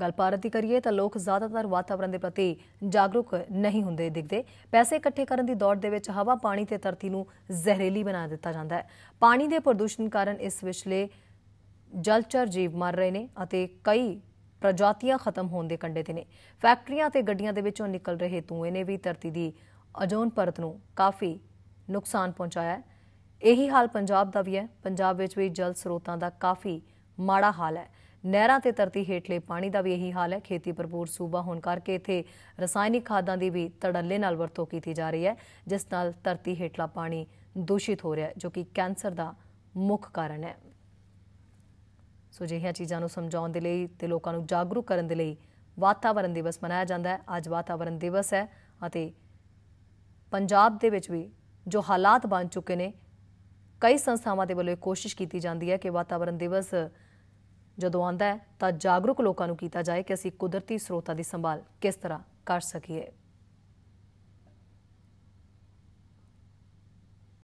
ਗੱਲ ਭਾਰਤ ਦੀ ਕਰੀਏ ਤਾਂ ਲੋਕ ਜ਼ਿਆਦਾਤਰ ਵਾਤਾਵਰਣ ਦੇ ਪ੍ਰਤੀ ਜਾਗਰੂਕ ਨਹੀਂ ਹੁੰਦੇ ਦਿਖਦੇ। ਪੈਸੇ ਇਕੱਠੇ ਕਰਨ ਦੀ ਦੌੜ ਦੇ ਵਿੱਚ ਹਵਾ, ਪਾਣੀ ਤੇ ਧਰਤੀ ਨੂੰ ਜ਼ਹਿਰੀਲੀ ਬਣਾ ਦਿੱਤਾ ਜਾਂਦਾ ਹੈ। ਪਾਣੀ ਦੇ ਪ੍ਰਦੂਸ਼ਣ ਕਾਰਨ ਇਸ ਵਿਚਲੇ ਜਲਚਰ ਜੀਵ ਮਰ ਰਹੇ ਨੇ ਅਤੇ ਕਈ ਪ੍ਰਜਾਤੀਆਂ ਖਤਮ ਹੋਣ ਦੇ ਕੰਢੇ ਤੇ ਨੇ। ਫੈਕਟਰੀਆਂ ਤੇ ਗੱਡੀਆਂ ਦੇ ਵਿੱਚੋਂ ਨਿਕਲ ਰਹੇ ਧੂਏ ਨੇ ਵੀ ਧਰਤੀ ਦੀ ਓਜ਼ੋਨ ਪਰਤ ਨੂੰ ਕਾਫੀ ਨੁਕਸਾਨ ਪਹੁੰਚਾਇਆ ਹੈ। ਇਹੀ ਹਾਲ ਪੰਜਾਬ ਦਾ ਵੀ ਹੈ। ਪੰਜਾਬ ਵਿੱਚ ਵੀ ਜਲ ਸਰੋਤਾਂ ਦਾ ਕਾਫੀ ਮਾੜਾ ਹਾਲ ਹੈ। ਨਹਿਰਾਂ ਤੇ ਧਰਤੀ ਹੇਠਲੇ ਪਾਣੀ ਦਾ ਵੀ ਇਹੀ ਹਾਲ ਹੈ। ਖੇਤੀ ਭਰਪੂਰ ਸੂਬਾ ਹੋਣ ਕਰਕੇ ਇੱਥੇ ਰਸਾਇਣਿਕ ਖਾਦਾਂ ਦੀ ਵੀ ਤੜੱਲੇ ਨਾਲ ਵਰਤੋਂ ਕੀਤੀ ਜਾ ਰਹੀ ਹੈ, ਜਿਸ ਨਾਲ ਧਰਤੀ ਹੇਠਲਾ ਪਾਣੀ ਦੂਸ਼ਿਤ ਹੋ ਰਿਹਾ ਹੈ, ਜੋ ਕਿ ਕੈਂਸਰ ਦਾ ਮੁੱਖ ਕਾਰਨ ਹੈ। ਸੋ ਜਿਹੀਆਂ ਚੀਜ਼ਾਂ ਨੂੰ ਸਮਝਾਉਣ ਦੇ ਲਈ ਤੇ ਲੋਕਾਂ ਨੂੰ ਜਾਗਰੂਕ ਕਰਨ ਦੇ ਲਈ ਵਾਤਾਵਰਣ ਦਿਵਸ ਮਨਾਇਆ ਜਾਂਦਾ ਹੈ। ਅੱਜ ਵਾਤਾਵਰਣ ਦਿਵਸ ਹੈ ਅਤੇ ਪੰਜਾਬ ਦੇ ਵਿੱਚ ਵੀ ਜੋ ਹਾਲਾਤ ਬਣ ਚੁੱਕੇ ਨੇ, ਕਈ ਸੰਸਥਾਵਾਂ ਦੇ ਵੱਲੋਂ ਇਹ ਕੋਸ਼ਿਸ਼ ਕੀਤੀ ਜਾਂਦੀ ਹੈ ਕਿ ਵਾਤਾਵਰਣ ਦਿਵਸ ਜਦੋਂ ਆਉਂਦਾ ਹੈ ਤਾਂ ਜਾਗਰੂਕ ਲੋਕਾਂ ਨੂੰ ਕੀਤਾ ਜਾਏ ਕਿ ਅਸੀਂ ਕੁਦਰਤੀ ਸਰੋਤਾਂ ਦੀ ਸੰਭਾਲ ਕਿਸ ਤਰ੍ਹਾਂ ਕਰ ਸਕੀਏ।